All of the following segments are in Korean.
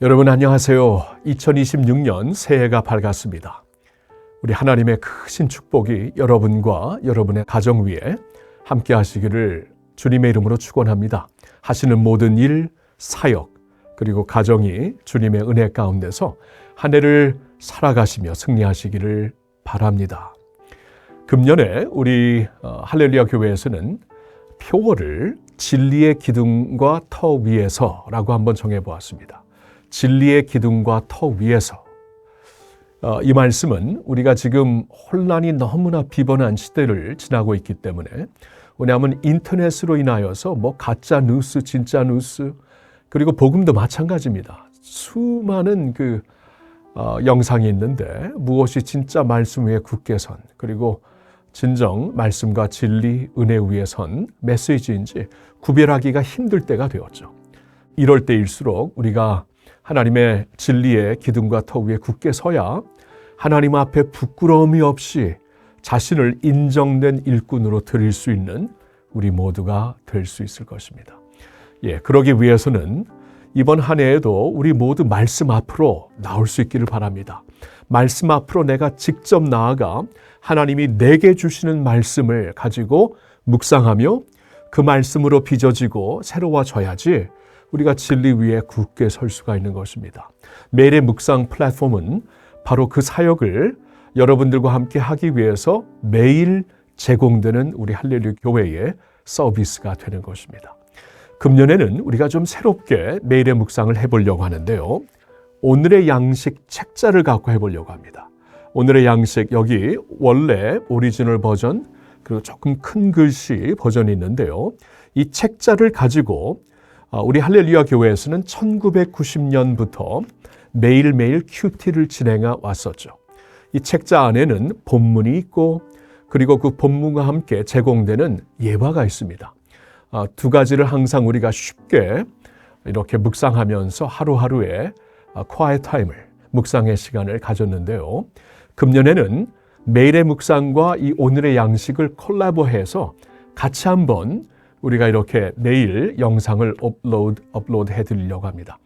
여러분 안녕하세요. 2026년 새해가 밝았습니다. 우리 하나님의 크신 축복이 여러분과 여러분의 가정 위에 함께 하시기를 주님의 이름으로 축원합니다. 하시는 모든 일, 사역, 그리고 가정이 주님의 은혜 가운데서 한 해를 살아가시며 승리하시기를 바랍니다. 금년에 우리 어, 할렐루야 교회에서는 표어를 진리의 기둥과 터 위에서라고 한번 정해 보았습니다. 진리의 기둥과 터 위에서. 어, 이 말씀은 우리가 지금 혼란이 너무나 비번한 시대를 지나고 있기 때문에 왜냐하면 인터넷으로 인하여서 뭐 가짜 뉴스, 진짜 뉴스 그리고 복음도 마찬가지입니다. 수많은 그 어, 영상이 있는데 무엇이 진짜 말씀 위에 굳게 선 그리고 진정 말씀과 진리, 은혜 위에 선 메시지인지 구별하기가 힘들 때가 되었죠. 이럴 때일수록 우리가 하나님의 진리의 기둥과 터 위에 굳게 서야 하나님 앞에 부끄러움이 없이 자신을 인정된 일꾼으로 드릴 수 있는 우리 모두가 될 수 있을 것입니다. 예, 그러기 위해서는 이번 한 해에도 우리 모두 말씀 앞으로 나올 수 있기를 바랍니다. 말씀 앞으로 내가 직접 나아가 하나님이 내게 주시는 말씀을 가지고 묵상하며 그 말씀으로 빚어지고 새로워져야지 우리가 진리 위에 굳게 설 수가 있는 것입니다. 매일의 묵상 플랫폼은 바로 그 사역을 여러분들과 함께 하기 위해서 매일 제공되는 우리 할렐루 교회의 서비스가 되는 것입니다. 금년에는 우리가 좀 새롭게 매일의 묵상을 해보려고 하는데요. 오늘의 양식 책자를 갖고 해보려고 합니다. 오늘의 양식 여기 원래 오리지널 버전 그리고 조금 큰 글씨 버전이 있는데요. 이 책자를 가지고 아, 우리 할렐루야 교회에서는 1990년부터 매일매일 큐티를 진행해 왔었죠. 이 책자 안에는 본문이 있고 그리고 그 본문과 함께 제공되는 예화가 있습니다. 아, 두 가지를 항상 우리가 쉽게 이렇게 묵상하면서 하루하루의 quiet 타임을 묵상의 시간을 가졌는데요. 금년에는 매일의 묵상과 이 오늘의 양식을 콜라보해서 같이 한번 우리가 이렇게 매일 영상을 업로드, 업로드 해 드리려고 합니다.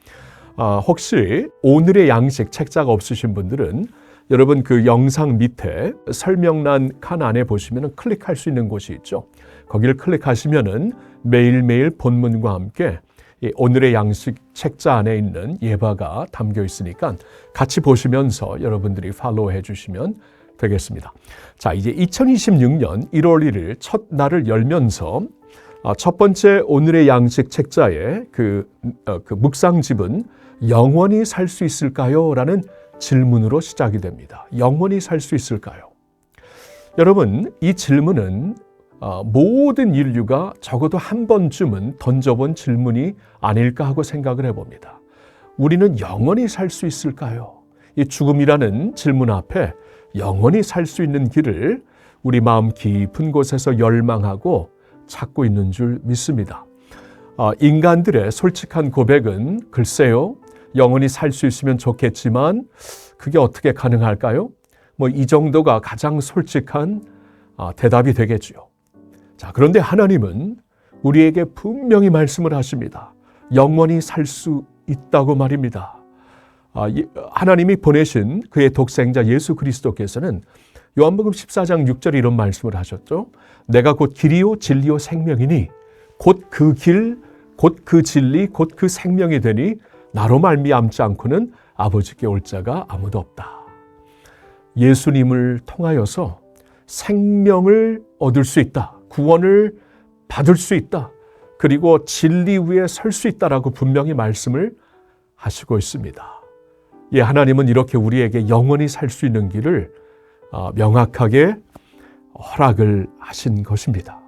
아, 혹시 오늘의 양식 책자가 없으신 분들은 여러분 그 영상 밑에 설명란 칸 안에 보시면 클릭할 수 있는 곳이 있죠. 거기를 클릭하시면은 매일매일 본문과 함께 오늘의 양식 책자 안에 있는 예화가 담겨 있으니까 같이 보시면서 여러분들이 팔로우해 주시면 되겠습니다. 자, 이제 2026년 1월 1일 첫 날을 열면서 아, 첫 번째 오늘의 양식 책자의 그, 어, 그 묵상집은 영원히 살 수 있을까요? 라는 질문으로 시작이 됩니다. 영원히 살 수 있을까요? 여러분, 이 질문은 어, 모든 인류가 적어도 한 번쯤은 던져본 질문이 아닐까 하고 생각을 해봅니다. 우리는 영원히 살 수 있을까요? 이 죽음이라는 질문 앞에 영원히 살 수 있는 길을 우리 마음 깊은 곳에서 열망하고 찾고 있는 줄 믿습니다. 어, 인간들의 솔직한 고백은 글쎄요, 영원히 살 수 있으면 좋겠지만 그게 어떻게 가능할까요? 뭐 이 정도가 가장 솔직한 어, 대답이 되겠지요. 자, 그런데 하나님은 우리에게 분명히 말씀을 하십니다. 영원히 살 수 있다고 말입니다. 아, 하나님이 보내신 그의 독생자 예수 그리스도께서는 요한복음 14장 6절에 이런 말씀을 하셨죠. 내가 곧 길이요 진리요 생명이니 곧 그 길, 곧 그 진리, 곧 그 생명이 되니 나로 말미암지 않고는 아버지께 올 자가 아무도 없다. 예수님을 통하여서 생명을 얻을 수 있다. 구원을 받을 수 있다. 그리고 진리 위에 설 수 있다라고 분명히 말씀을 하시고 있습니다. 예, 하나님은 이렇게 우리에게 영원히 살 수 있는 길을 어, 명확하게 허락을 하신 것입니다.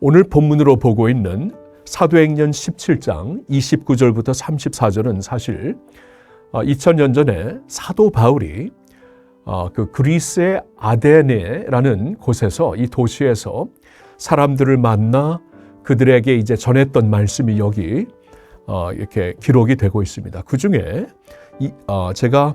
오늘 본문으로 보고 있는 사도행전 17장 29절부터 34절은 사실 2000년 어, 전에 사도 바울이 어, 그 그리스의 아데네라는 곳에서 이 도시에서 사람들을 만나 그들에게 이제 전했던 말씀이 여기 어, 이렇게 기록이 되고 있습니다. 그 중에 이, 어, 제가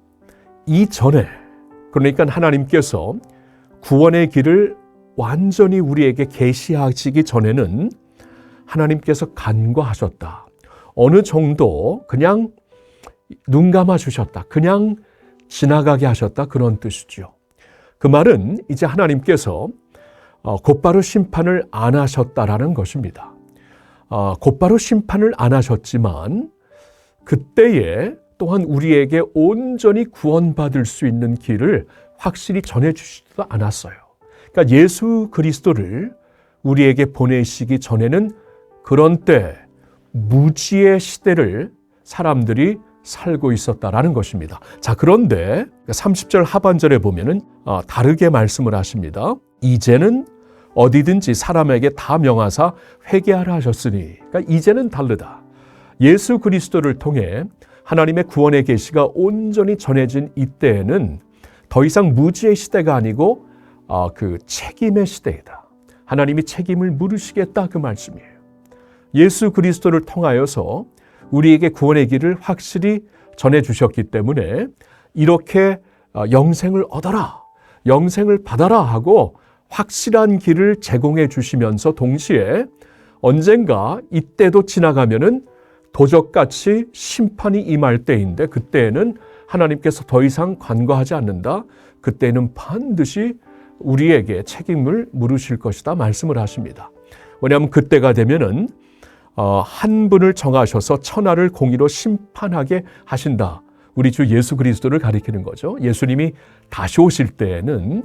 이전에 그러니까 하나님께서 구원의 길을 완전히 우리에게 계시하시기 전에는 하나님께서 간과하셨다. 어느 정도 그냥 눈 감아 주셨다. 그냥 지나가게 하셨다. 그런 뜻이죠. 그 말은 이제 하나님께서 어, 곧바로 심판을 안 하셨다라는 것입니다. 어, 곧바로 심판을 안 하셨지만 그때에 또한 우리에게 온전히 구원받을 수 있는 길을 확실히 전해주시지도 않았어요. 그러니까 예수 그리스도를 우리에게 보내시기 전에는 그런 때 무지의 시대를 사람들이 살고 있었다라는 것입니다. 자, 그런데 30절 하반절에 보면은 어, 다르게 말씀을 하십니다. 이제는 어디든지 사람에게 다 명하사 회개하라 하셨으니, 그러니까 이제는 다르다. 예수 그리스도를 통해 하나님의 구원의 계시가 온전히 전해진 이때에는 더 이상 무지의 시대가 아니고 어, 그 책임의 시대이다. 하나님이 책임을 물으시겠다 그 말씀이에요. 예수 그리스도를 통하여서 우리에게 구원의 길을 확실히 전해 주셨기 때문에 이렇게 어, 영생을 얻어라, 영생을 받아라 하고 확실한 길을 제공해 주시면서 동시에 언젠가 이때도 지나가면은 도적같이 심판이 임할 때인데 그때에는 하나님께서 더 이상 관과하지 않는다. 그때는 반드시 우리에게 책임을 물으실 것이다 말씀을 하십니다. 왜냐하면 그때가 되면은 어, 한 분을 정하셔서 천하를 공의로 심판하게 하신다. 우리 주 예수 그리스도를 가리키는 거죠. 예수님이 다시 오실 때에는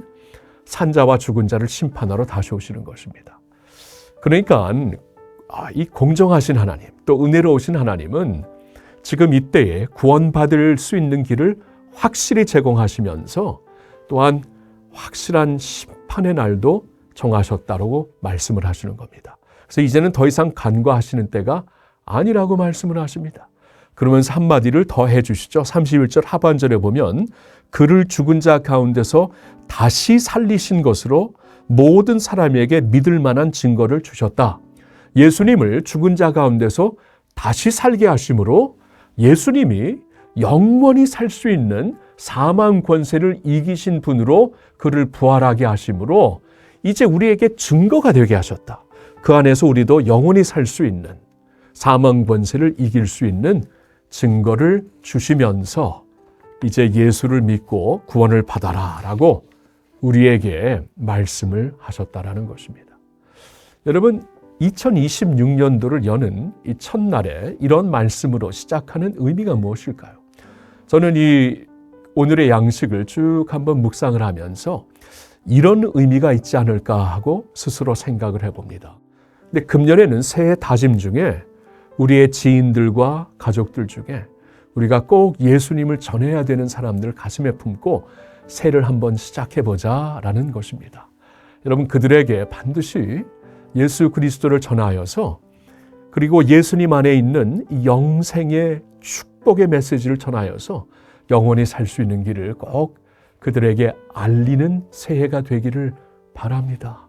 산자와 죽은 자를 심판하러 다시 오시는 것입니다. 그러니까 아, 이 공정하신 하나님, 또 은혜로우신 하나님은 지금 이때에 구원받을 수 있는 길을 확실히 제공하시면서 또한 확실한 심판의 날도 정하셨다고 말씀을 하시는 겁니다. 그래서 이제는 더 이상 간과하시는 때가 아니라고 말씀을 하십니다. 그러면서 한마디를 더 해주시죠. 31절 하반절에 보면 그를 죽은 자 가운데서 다시 살리신 것으로 모든 사람에게 믿을 만한 증거를 주셨다. 예수님을 죽은 자 가운데서 다시 살게 하심으로 예수님이 영원히 살 수 있는 사망 권세를 이기신 분으로 그를 부활하게 하심으로 이제 우리에게 증거가 되게 하셨다. 그 안에서 우리도 영원히 살 수 있는 사망 권세를 이길 수 있는 증거를 주시면서 이제 예수를 믿고 구원을 받아라 라고 우리에게 말씀을 하셨다라는 것입니다. 여러분 2026년도를 여는 이 첫날에 이런 말씀으로 시작하는 의미가 무엇일까요? 저는 이 오늘의 양식을 쭉 한번 묵상을 하면서 이런 의미가 있지 않을까 하고 스스로 생각을 해봅니다. 근데 금년에는 새해 다짐 중에 우리의 지인들과 가족들 중에 우리가 꼭 예수님을 전해야 되는 사람들 가슴에 품고 새를 한번 시작해 보자 라는 것입니다. 여러분 그들에게 반드시 예수 그리스도를 전하여서 그리고 예수님 안에 있는 영생의 축복의 메시지를 전하여서 영원히 살 수 있는 길을 꼭 그들에게 알리는 새해가 되기를 바랍니다.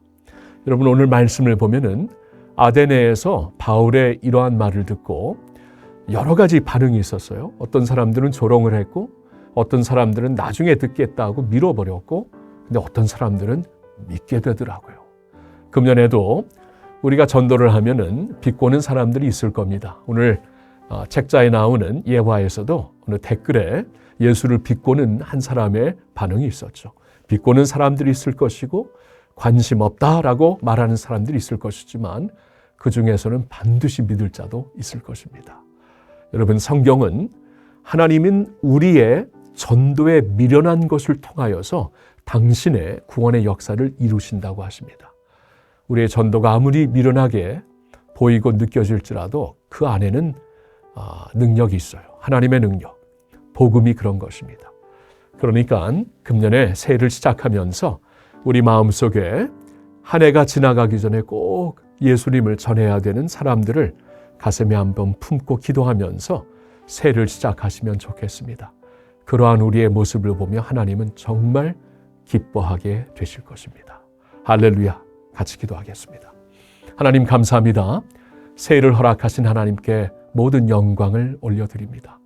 여러분 오늘 말씀을 보면은 아데네에서 바울의 이러한 말을 듣고 여러 가지 반응이 있었어요. 어떤 사람들은 조롱을 했고 어떤 사람들은 나중에 듣겠다고 밀어버렸고 근데 어떤 사람들은 믿게 되더라고요. 금년에도 우리가 전도를 하면은 비꼬는 사람들이 있을 겁니다. 오늘 어, 책자에 나오는 예화에서도 오늘 댓글에 예수를 비꼬는 한 사람의 반응이 있었죠. 비꼬는 사람들이 있을 것이고 관심 없다라고 말하는 사람들이 있을 것이지만 그 중에서는 반드시 믿을 자도 있을 것입니다. 여러분 성경은 하나님은 우리의 전도에 미련한 것을 통하여서 당신의 구원의 역사를 이루신다고 하십니다. 우리의 전도가 아무리 미련하게 보이고 느껴질지라도 그 안에는 아, 능력이 있어요. 하나님의 능력. 복음이 그런 것입니다. 그러니까 금년에 새해를 시작하면서 우리 마음속에 한 해가 지나가기 전에 꼭 예수님을 전해야 되는 사람들을 가슴에 한번 품고 기도하면서 새해를 시작하시면 좋겠습니다. 그러한 우리의 모습을 보며 하나님은 정말 기뻐하게 되실 것입니다. 할렐루야. 같이 기도하겠습니다. 하나님 감사합니다. 새해를 허락하신 하나님께 모든 영광을 올려드립니다.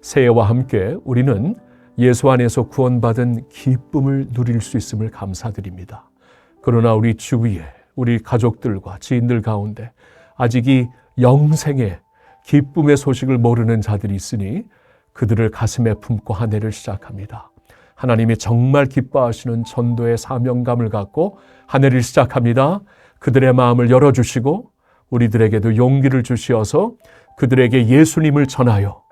새해와 함께 우리는 예수 안에서 구원받은 기쁨을 누릴 수 있음을 감사드립니다. 그러나 우리 주위에 우리 가족들과 지인들 가운데 아직 이 영생의 기쁨의 소식을 모르는 자들이 있으니 그들을 가슴에 품고 한 해를 시작합니다. 하나님이 정말 기뻐하시는 전도의 사명감을 갖고 한 해를 시작합니다. 그들의 마음을 열어주시고 우리들에게도 용기를 주시어서 그들에게 예수님을 전하여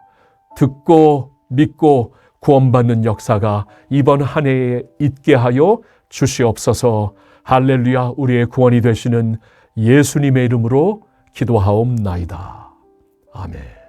듣고 믿고 구원받는 역사가 이번 한 해에 있게 하여 주시옵소서 할렐루야 우리의 구원이 되시는 예수님의 이름으로 기도하옵나이다. 아멘.